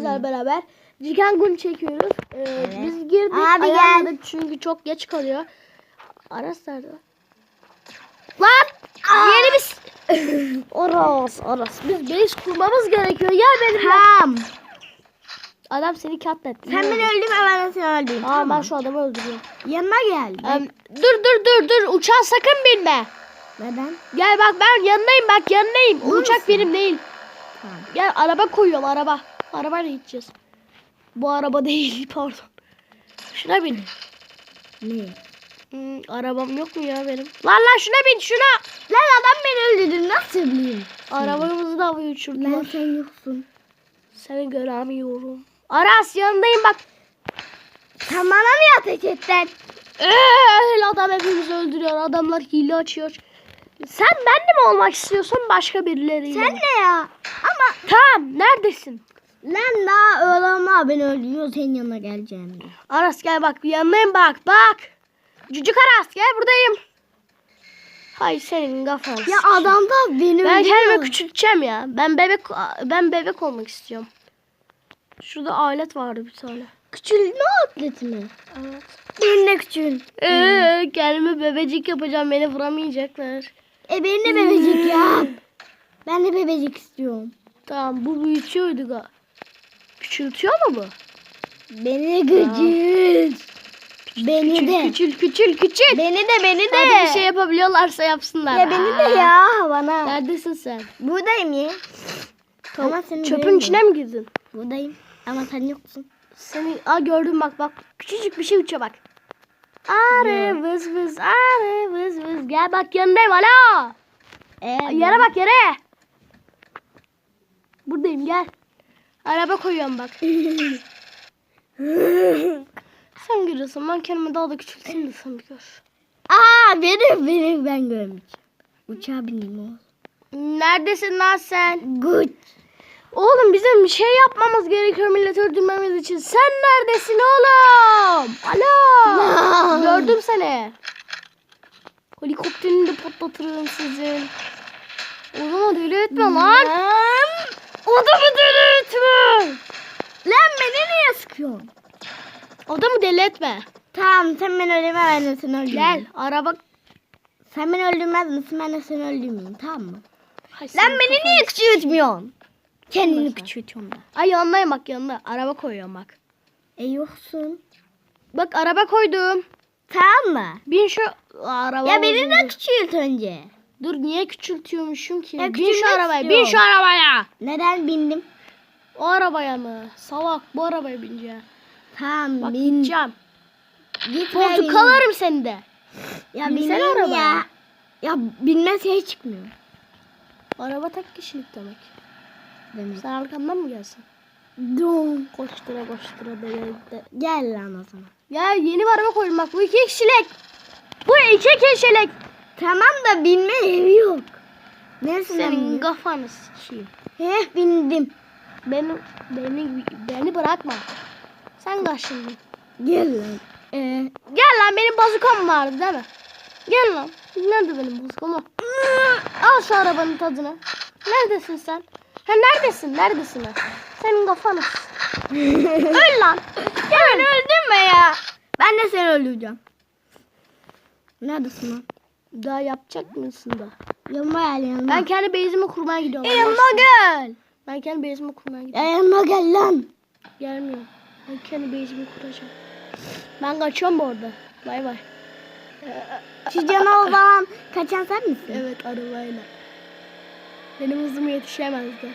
sizlerle beraber. Ciken gün çekiyoruz. Ee, Biz girdik Abi gel. ayarladık çünkü çok geç kalıyor. Aras nerede? Lan! Yeni bir... Aras, Aras. Biz base kurmamız gerekiyor. Gel benimle. Tamam. Adam seni katletti. Sen beni öldürme ben seni öldüreyim. Aa, ben şu adamı öldürüyorum. Yanıma gel. Em, dur dur dur dur. Uçağa sakın binme. Neden? Gel bak ben yanındayım bak yanındayım. O Dur uçak musun? benim değil. Tamam. Gel araba koyuyorum araba. Arabayla gideceğiz. Bu araba değil pardon. Şuna bin. Ne? Hmm, arabam yok mu ya benim? Lan lan şuna bin şuna. Lan adam beni öldürdü nasıl bileyim? Arabamızı da havaya uçurdular. Ben sen yoksun. Seni göremiyorum. Aras yanındayım bak. Sen bana mı ateş ettin? Eee adam hepimizi öldürüyor. Adamlar hile açıyor. Sen ben de mi olmak istiyorsun başka birileriyle? Sen ne ya? Ama Tamam neredesin? Lan daha öğlenme beni öldürüyor senin yanına geleceğim diye. Aras gel bak yanındayım bak bak. Cücük Aras gel buradayım. Hay senin kafan. Ya adam da beni Ben kendimi öldürüyor. küçülteceğim ya. Ben bebek ben bebek olmak istiyorum. Şurada alet vardı bir tane. Küçülme atleti mi? Evet. Benim de küçül. Ee, kendimi bebecik yapacağım. Beni vuramayacaklar. E benim de bebecik ya. Ben de bebecik istiyorum. Tamam bu büyütüyordu ga. Küçültüyor mu bu? Beni küçült. Beni Küçül de. küçül küçül küçül. Beni de beni de. Hadi bir şey yapabiliyorlarsa yapsınlar. Ya beni de ya bana. Neredesin sen? Buradayım ya. Ama seni Çöpün göremiyorum. içine mi girdin? Buradayım. Ama sen yoksun. Seni aa gördüm bak bak. Küçücük bir şey uçuyor bak. Arı vız vız arı vız vız. Gel bak yanındayım alo. Ee, Yere bak yere. Buradayım gel. Araba koyuyorum bak. sen görüyorsun ben kendimi daha da küçülteyim de sen bir gör. Aa benim benim ben görmeyeceğim. Uçağa bineyim o. Neredesin lan sen? Good. Oğlum bizim bir şey yapmamız gerekiyor milleti öldürmemiz için. Sen neredesin oğlum? Alo. Gördüm seni. Helikopterini de patlatırım sizin. O zaman deli etme lan. Adamı deli etme. Lan beni niye sıkıyorsun? Adamı deli etme. Tamam sen beni öldürme ben de seni öldürmeyeyim. Gel araba. Sen beni öldürmez misin ben de seni öldürmeyeyim tamam mı? Hay Lan beni kafanı- niye küçültmüyorsun? Kendini küçültüyorum ben. Ay yanındayım bak yanında. Araba koyuyorum bak. E yoksun. Bak araba koydum. Tamam mı? Bin şu araba. Ya beni de küçült önce. Dur niye küçültüyormuşum ki? Ya bin şu arabaya. Bin şu arabaya. Neden bindim? O arabaya mı? Salak bu arabaya bineceğim. Tamam Bak bin. gideceğim. Gitme Koltuk alırım seni de. Ya Binsene arabaya. ya. Ya binmez hiç çıkmıyor. Araba tek kişilik demek. Demek. Sen arkamdan mı gelsin? Dum. Koştura koştura de, de. Gel lan o zaman. Ya yeni bir araba koydum bak bu iki kişilik. Bu iki kişilik. Tamam da binme evi yok. Neresinden Senin biniyor? kafanı sikeyim. Heh bindim. Beni, beni, beni bırakma. Sen kaç şimdi. Gel lan. Ee, Gel lan benim bazukam vardı değil mi? Gel lan. Nerede benim bazukam? Al. Şu arabanın tadını. Neredesin sen? Ha neredesin? Neredesin lan? Senin kafanı. Öl lan. ya beni öldürme ya. Ben de seni öldüreceğim. Neredesin lan? Daha yapacak mısın da? Yanıma gel yanıma. Ben kendi base'imi kurmaya gidiyorum. E, yanıma gel. Ben kendi base'imi kurmaya Ya gidiyorum. yanıma gel lan. Gelmiyorum. Ben kendi base'imi kuracağım. Ben kaçıyorum bu arada. Bay bay. Şu cana o zaman kaçan sen misin? Evet arabayla. Benim hızım yetişemezdi.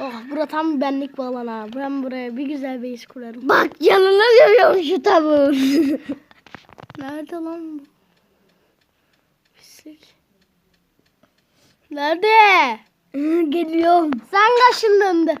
Oh bura tam benlik bir alan ha. Ben buraya bir güzel base kurarım. Bak yanına görüyorum şu tavuğu. Nerede lan bu? Pislik. Nerede? Geliyorum. Sen kaşındın.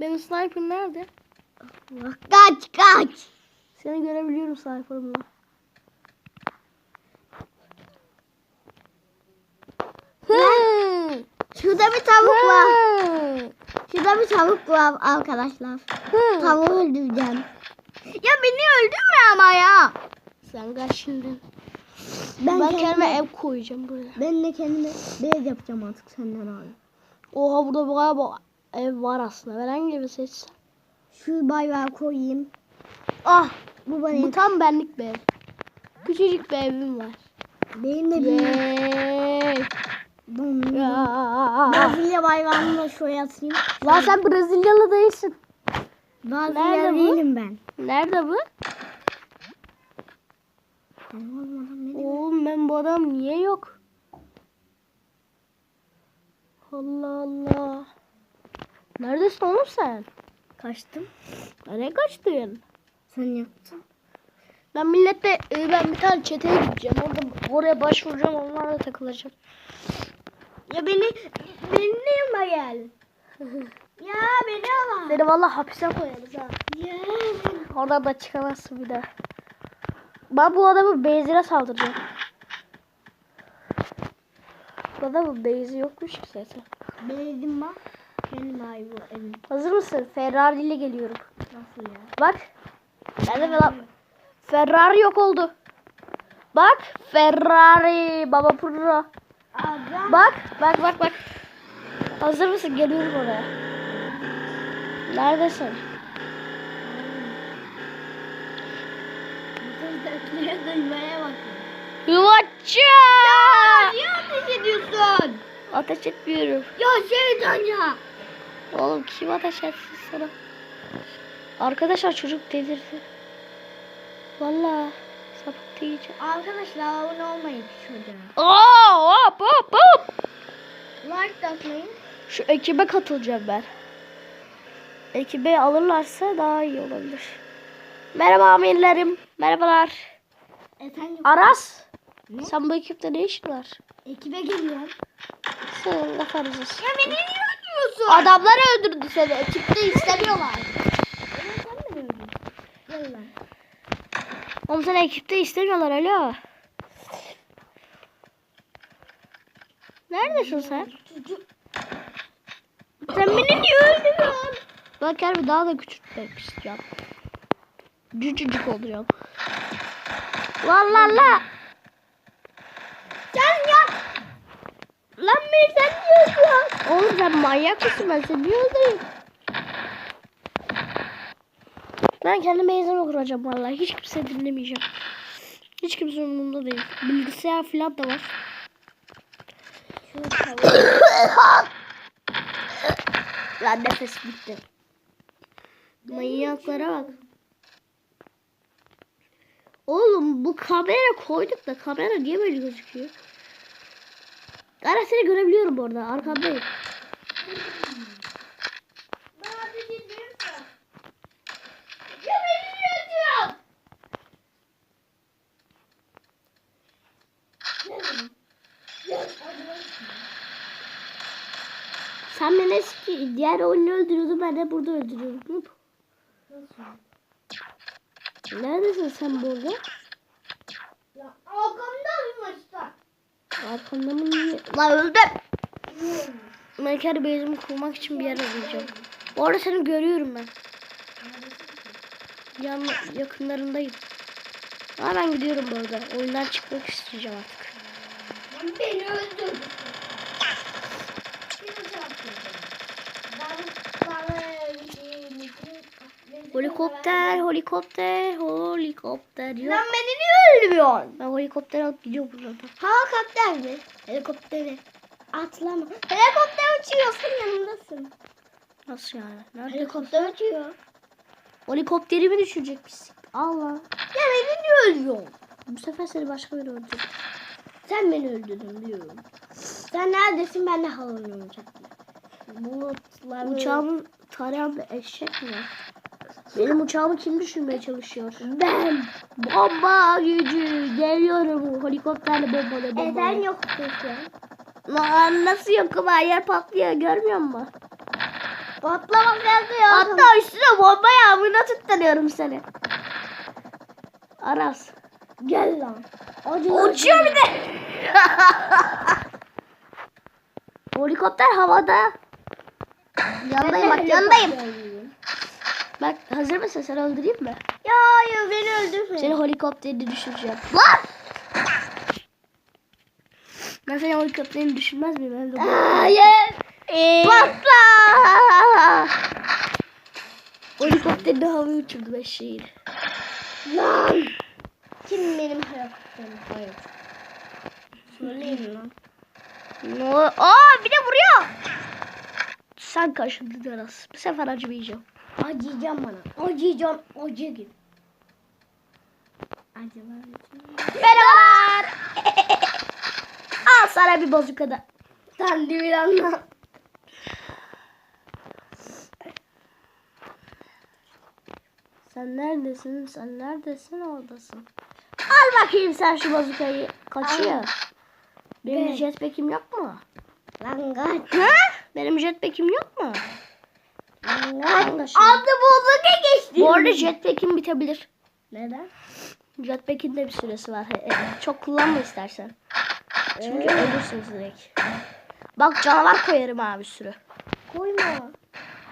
Benim sniper nerede? Kaç kaç. Seni görebiliyorum sniper'ımla. Şurada bir tavuk var. Şurada bir tavuk var arkadaşlar. Tavuğu öldüreceğim. Ya beni öldürme ama ya. Sen kaşındın. Ben, Ben kendime, kendime ev koyacağım buraya. ben de kendime bez yapacağım artık senden abi. Oha burada bayağı ba- ev var aslında. Ben hangi evi seçsem? Şu bayrağı koyayım. Ah Bu bana bu tam benlik bir ev. Küçücük bir evim var. benim de bir. Ya. Brezilya bayrağını da şuraya atayım. Lan sen Brezilyalı değilsin. Brezilya Nerede bu? değilim ben. Nerede bu? Ben olmadan ne ben bu adam niye yok? Allah Allah. Neredesin oğlum sen? Kaçtım. Nereye kaçtın? Sen yaptın. Ben millette e, ben bir tane çeteye gideceğim. Orada oraya başvuracağım. Onlarla takılacağım. Ya beni benim yanıma gel. ya beni ama. Seni vallahi hapise koyarız ha. Ya. Oradan da çıkamazsın bir daha. Ben bu adamın benzine saldıracağım. Bu adamın beyzi yokmuş ki zaten. Benim bak. Benim ay bu evim. Hazır mısın? Ferrari ile geliyorum. Nasıl ya? Bak. Nerede mi lan? Ferrari yok oldu. Bak. Ferrari. Baba Pro. Bak. Bak bak bak. Hazır mısın? Geliyorum oraya. Neredesin? Sesleri duymaya bakın. Yuvaçça. Niye ateş ediyorsun? Ateş etmiyorum. Ya şeytan ya. Oğlum kim ateş etsin sana? Arkadaşlar çocuk delirdi. Vallahi sapık diyeceğim. Arkadaşlar abone olmayın çocuğa. Aa, hop hop hop. Like atmayın. Şu ekibe katılacağım ben. Ekibe alırlarsa daha iyi olabilir. Merhaba amirlerim. Merhabalar. Efendim. Aras. Ne? Sen bu ekipte ne işin var? Ekibe geliyorum. Sen laf arızız. Ya beni niye öldürüyorsun? Adamlar öldürdü seni. Ekipte istemiyorlar. Sen mi öldün? Gel lan. Oğlum seni ekipte istemiyorlar alo. Neredesin sen? Çocuk. Sen beni niye öldürüyorsun? Ben kendimi daha da küçültmek istiyorum. Cücücük olacağım. Vallahi la. Sen ya. Lan beni sen niye öldürüyorsun? Oğlum sen manyak mısın ben seni niye öldüreyim? Ben kendime ezan kuracağım vallahi. Hiç kimse dinlemeyeceğim. Hiç kimse umurumda değil. Bilgisayar falan da var. Lan nefes bitti. Manyaklara bak. Oğlum bu kamera koyduk da kamera niye böyle gözüküyor? Ben seni görebiliyorum. Gel, hadi lan. Sen beni eski diğer oyunu öldürüyordun ben de burada öldürüyorum. Nasıl? Neredesin sen burada? Ya arkamda maçta. Arkamda mı niye? Lan öldüm. Kendi base'imi kurmak için bir yer arayacağım. Bu arada seni görüyorum ben. Yan, yakınlarındayım. Ama ben gidiyorum bu arada. Oyundan çıkmak isteyeceğim artık. Beni öldürdün. Biraz yaptın. Ben bana bir şey Helikopter, helikopter, helikopter. Yok. Lan beni niye öldürüyorsun? Ben helikopter alıp gidiyorum buradan. Helikopter mi? Helikopteri. Atlama. Helikopter uçuyor. Sen yanımdasın. Nasıl yani? Nerede? Helikopter uçuyor. Helikopterimi düşürecekmişsin. Allah. Ya beni niye öldürüyorsun? Bu sefer seni başka biri öldürecek. Sen beni öldürdün biliyorum. Sen neredesin ben de havalanıyorum uçakla. Bulutları. Uçağımın tarayan bir eşek mi var? Benim uçağımı kim düşürmeye çalışıyor? Ben. Bomba gücü geliyorum helikopterle bombalı bombalı. sen yoksun şu an. Lan nasıl yokum her yer patlıyor görmüyor musun? Patlamak yazıyor. Hatta üstüne bomba yağmuruna tutuyorum seni. Aras. Gel lan. Acı Uçuyor bir de. Helikopter havada. Yanındayım bak yanındayım. Bak hazır mısın seni öldüreyim mi? Ya hayır beni öldürme. Seni helikopterini düşüreceğim. Lan! Ben seni helikopterini düşürmez miyim? Ben de Hayır. Ee, Patla! Helikopterini havaya uçurdu ben şeyi. Lan. Kim benim helikopterim? Hayır. Söyleyin lan. No. Aa bir de vuruyor. Sen kaşındın biraz. Bu sefer acımayacağım. Acıyacağım bana. Acıyacağım. Acı. Acaba Merhabalar. Al sana bir bazuka da. Sen de bir anla. Sen neredesin? Sen neredesin? Oradasın. Al bakayım sen şu bazukayı. Kaçıyor. Benim jetpack'im yok mu? Lan kaç. Ha? Benim jetpack'im yok mu? Lan Al da kaç. şunu. Adı bozuka geçti. Bu arada jetpack'im bitebilir. Neden? Jetpack'in de bir süresi var. Çok kullanma istersen. Çünkü Ee? ölürsünüz direkt. Bak canavar koyarım ha bir sürü. Koyma.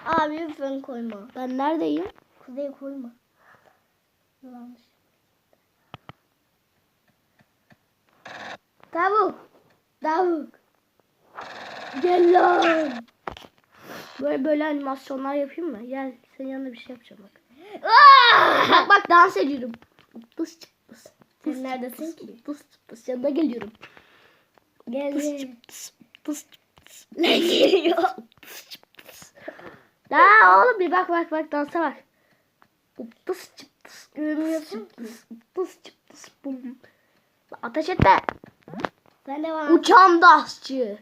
Abi lütfen koyma. Ben neredeyim? Kuzeye koyma. Yanlış. Tavuk. Tavuk. Gel lan. Böyle böyle animasyonlar yapayım mı? Gel senin yanında bir şey yapacağım bak. Aa! Bak bak dans ediyorum. Tıs çıptıs. Sen neredesin ki? Tıs çıptıs. Yanına geliyorum. Gel Tıs gel. çıptıs. Tıs çıptıs. Ne geliyor? Tıs çıptıs. La oğlum bir bak bak bak dansa bak. Tıs çıptıs. Görmüyorsun ki. Tıs çıptıs. Bum. Ateş etme. Sen de bana. Uçan dansçı.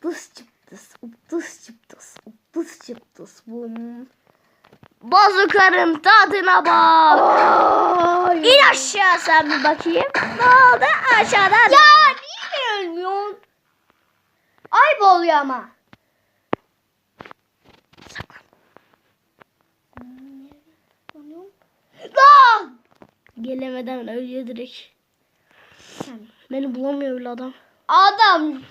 Tıs çıptıs. Tıs çıptıs. Tıs çıptıs. Bum. Bazukarın tadına bak. Ay. İn aşağı sen bir bakayım. Ne oldu aşağıdan? Ya niye ölmüyorsun? Ayıp oluyor ama. Lan! Gelemeden ölüyor direkt. Beni bulamıyor bile adam. Adam.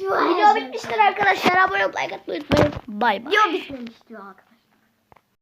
Video bitmiştir arkadaşlar. Abone olmayı unutmayın. Bay bay. Video bitmemişti bak.